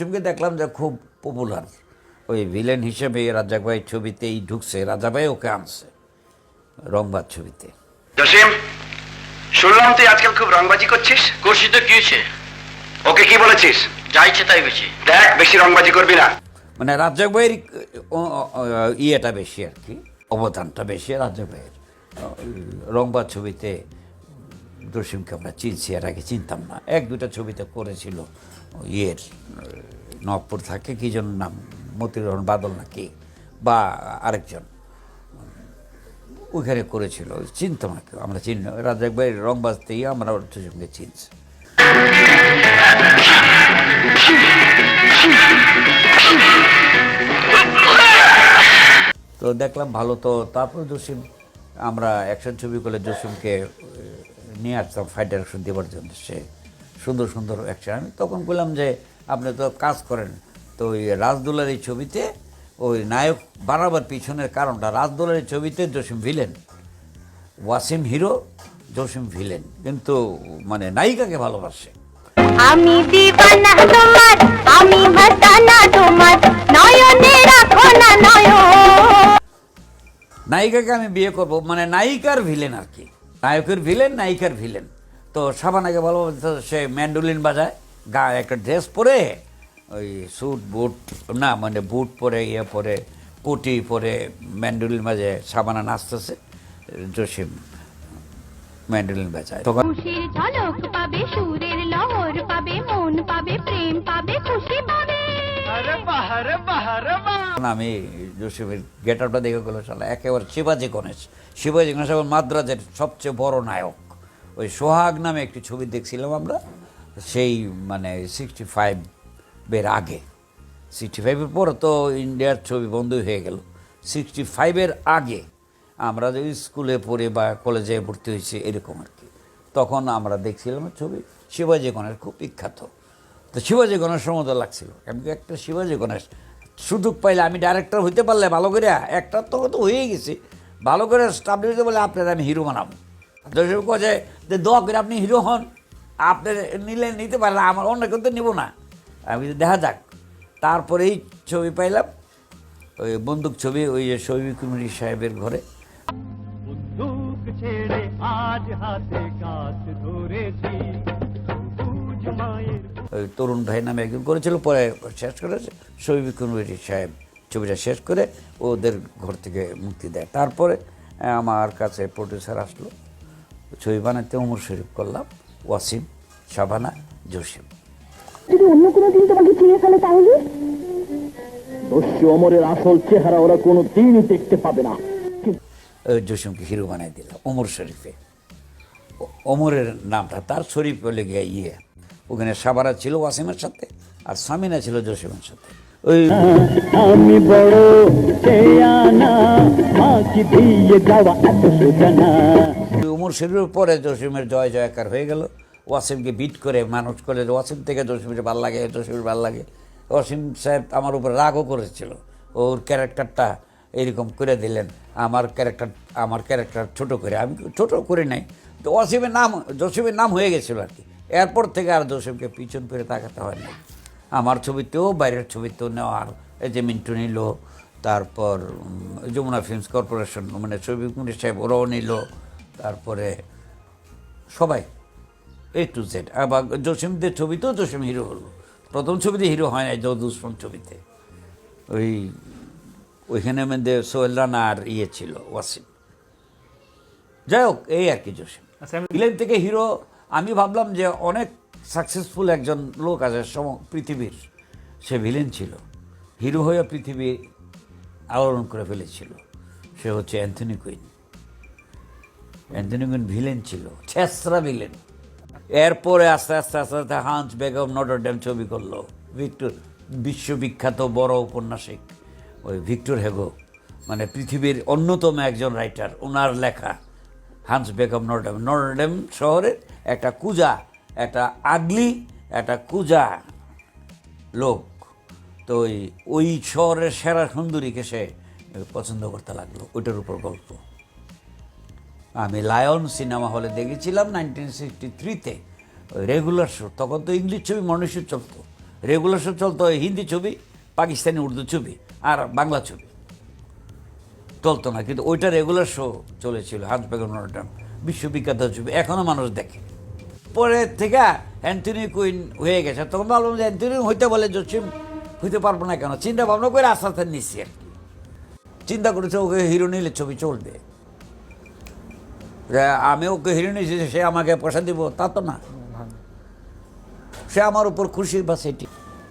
জসিমকে দেখলাম যে খুব পপুলার ওই ভিলেন হিসেবে রাজাক ভাই ছবিতেই ঢুকছে। রাজা ভাই ওকে আনছে রংবাদ ছবিতে। জসিম শুনলাম তুই আজকাল খুব রংবাজি করছিস। করছি তো কি হয়েছে? ওকে কি বলেছিস? যা ইচ্ছে তাই বেশি দেখ বেশি রংবাজি করবি না। মানে রাজ্জাক ভাইয়ের ইয়েটা বেশি আর কি অবদানটা বেশি রাজ্জাক ভাইয়ের। রংবাদ ছবিতে জসিমকে আমরা চিনছি এর আগে চিনতাম না। এক দুটা ছবিতে করেছিল। ইয়ের নবপুর থাকে, কি যেন নাম মতির বাদল না কি বা আরেকজন ওইখানে করেছিল, চিনতাম না কেউ, আমরা চিনি না। রাজ্জাক ভাইয়ের রংবাজতেই আমরা ওর জসিমকে চিনছি। তো দেখলাম ভালো তো, তারপর জসিম, আমরা অ্যাকশন ছবি করলে জসিমকে নিয়ে আসতাম ফাইট অ্যাকশন দেওয়ার জন্য। সে সুন্দর সুন্দর অ্যাকশন আমি তখন বললাম যে আপনি তো কাজ করেন। তো ওই রাজদুলার এই ছবিতে ওই নায়ক বাড়াবার পিছনের কারণটা রাজদুলার এই ছবিতে Jasim villain Wasim hero Jasim villain কিন্তু মানে নায়িকাকে ভালোবাসে। আমি দিবানা তোমার আমি মাতানা তোমার নয়নে রাখো না নয়ন। নায়িকাকে আমি বিয়ে করব মানে নায়িকার ভিলেন আর কি। নায়কের ভিলেন নায়িকার ভিলেন তো সাবানাকে ভালো সে ম্যান্ডোলিন বাজায় গা একটা ড্রেস পরে ওই স্যুট বুট না মানে বুট পরে ইয়ে পরে পুটি পরে ম্যান্ডোলিন বাজায় সাবানা নাচতেছে জসিম ম্যান্ডোলিন বাজায়। তখন খুশির ঝলক পাবে সুরের লহর পাবে মন পাবে প্রেম পাবে খুশি পাবে। আমি জসিমের গেট আপটা দেখে গেলো শালা একেবারে শিবাজি গণেশ। শিবাজি গণেশ এবং মাদ্রাজের সবচেয়ে বড় নায়ক। ওই সোহাগ নামে একটি ছবি দেখছিলাম আমরা, সেই মানে সিক্সটি ফাইভের আগে। সিক্সটি ফাইভের পর তো ইন্ডিয়ার ছবি বন্ধই হয়ে গেল। সিক্সটি ফাইভের আগে আমরা যে স্কুলে পড়ে বা কলেজে ভর্তি হয়েছি এরকম আর কি। তখন আমরা দেখছিলাম ছবি, শিবাজি গণেশ খুব বিখ্যাত। তো শিবাজি গণেশের মতো লাগছিল। আমি একটা শিবাজি গণেশ সুযোগ পাইলে আমি ডাইরেক্টর হইতে পারলে ভালো করে একটা তো হয়েই গেছি। ভালো করে স্টাবলিশ বলে আপনার আমি হিরো বানাবো। দর্শক কছে যে দোয়া করে আপনি হিরো হন আপনি নিলে নিতে পারলে আমার অন্য কেউ তো নিব না। আমি দেখা যাক। তারপরেই ছবি পাইলাম ওই বন্দুক ছবি ওই যে শৈবী কুমারী সাহেবের ঘরে। বন্দুক ছেড়ে আজ হাতে কাজ ধরেছি সবুজ ওই তরুণ ভাই নামে একজন করেছিল পরে শেষ করেছে শহীদ কুনবী সাহেব ছবিটা শেষ করে ওদের ঘর থেকে মুক্তি দেয়। তারপরে আমার কাছে প্রডিউসার আসলো। ছবি বানাতে ওমর শরীফ করলাম ওয়াসিম শাবানা জসিম। যদি অন্য কোনো দিন তোমাকে চিনে ফেলে তাহলে? দস্যু অমরের আসল চেহারা ওরা কোনো দিনই দেখতে পাবে না। জসিমকে হিরো বানাই দিলাম ওমর শরীফে। ওমরের নামটা তার শরীফ বলে গিয়ে ইয়ে। ওখানে সাবারা ছিল ওয়াসিমের সাথে আর সামিনা ছিল জসিমের সাথে। ওই আমি বড় চেয়ানা মাকে দিয়ে যাওয়া এত সোজানা উমর শরীফের পরে জসিমের জয় জয়কার হয়ে গেল। ওয়াসিমকে বিট করে মানুষ করে ওয়াসিম থেকে জসিমের ভালো লাগে, জসিমের ভালো লাগে। ওয়াসিম সাহেব আমার উপর রাগও করেছিল। ওর ক্যারেক্টারটা এরকম করে দিলেন, আমার ক্যারেক্টার আমার ক্যারেক্টার ছোট করে। আমি ছোট করে নাই। তো ওয়াসিমের নাম, জসিমের নাম হয়ে গেছিল আর কি। এরপর থেকে আর জসিমকে পিছন ফিরে তাকাতে হয় না আমার ছবিতেও, বাইরের ছবিতেও নেওয়ার এই যে মিন্টু নিল, তারপর যমুনা ফিল্মস কর্পোরেশন মানে শফিক মুনির সাহেব ওরাও নিল। তারপরে সবাই এ টু জেড আবার জসিমদের ছবিতেও জসিম হিরো হলো। প্রথম ছবিতে হিরো হয় না দুশ্মন ছবিতে। ওই ওইখানে মধ্যে সোহেল রানা আর ইয়ে ছিল ওয়াসিম। যাই হোক এই আর কি জসিম। ফিল্ম থেকে হিরো আমি ভাবলাম যে অনেক সাকসেসফুল একজন লোক আছে সম পৃথিবীর। সে ভিলেন ছিল। হিরো হয়ে পৃথিবী আলোড়ন করে ফেলেছিল। সে হচ্ছে Anthony Quinn Anthony Quinn villain ছিল ছেসরা ভিলেন। এরপরে আস্তে আস্তে আস্তে আস্তে হান্স বেগম নটরডেম ছবি করল, ভিক্টর বিশ্ববিখ্যাত বড় উপন্যাসিক, ওই ভিক্টর হেগো মানে পৃথিবীর অন্যতম একজন রাইটার ওনার লেখা হান্স বেগম নটরডেম। নটরডেম শহরের একটা কুজা, একটা আগলি, একটা কুজা লোক। তো ওই ওই শহরের সেরা সুন্দরীকে সে পছন্দ করতে লাগল, ওইটার উপর গল্প। আমি লায়ন সিনেমা হলে দেখেছিলাম নাইনটিন সিক্সটি থ্রিতে রেগুলার শো তখন তো ইংলিশ ছবি মনুষ্য চলতো। রেগুলার শো চলতো হিন্দি ছবি, পাকিস্তানি উর্দু ছবি, আর বাংলা ছবি। চলতো না, কিন্তু ওইটা রেগুলার শো চলেছিল হাজ বেগম বিশ্ববিখ্যাত ছবি এখনও মানুষ দেখে। পরে থেকে অ্যান্টনি কুইন হয়ে গেছে, তখন ভাবলাম যে অ্যান্টনি হইতে বলে জসিম, হইতে পারব না কেন? চিন্তা ভাবনা করে আস্তে আস্তে নিচ্ছি আর কি। চিন্তা করেছে ওকে হিরো নিলে ছবি চলবে। যে আমি ওকে যে সে আমাকে পয়সা দিব, তা তো না। সে আমার উপর খুশি বা সেটি।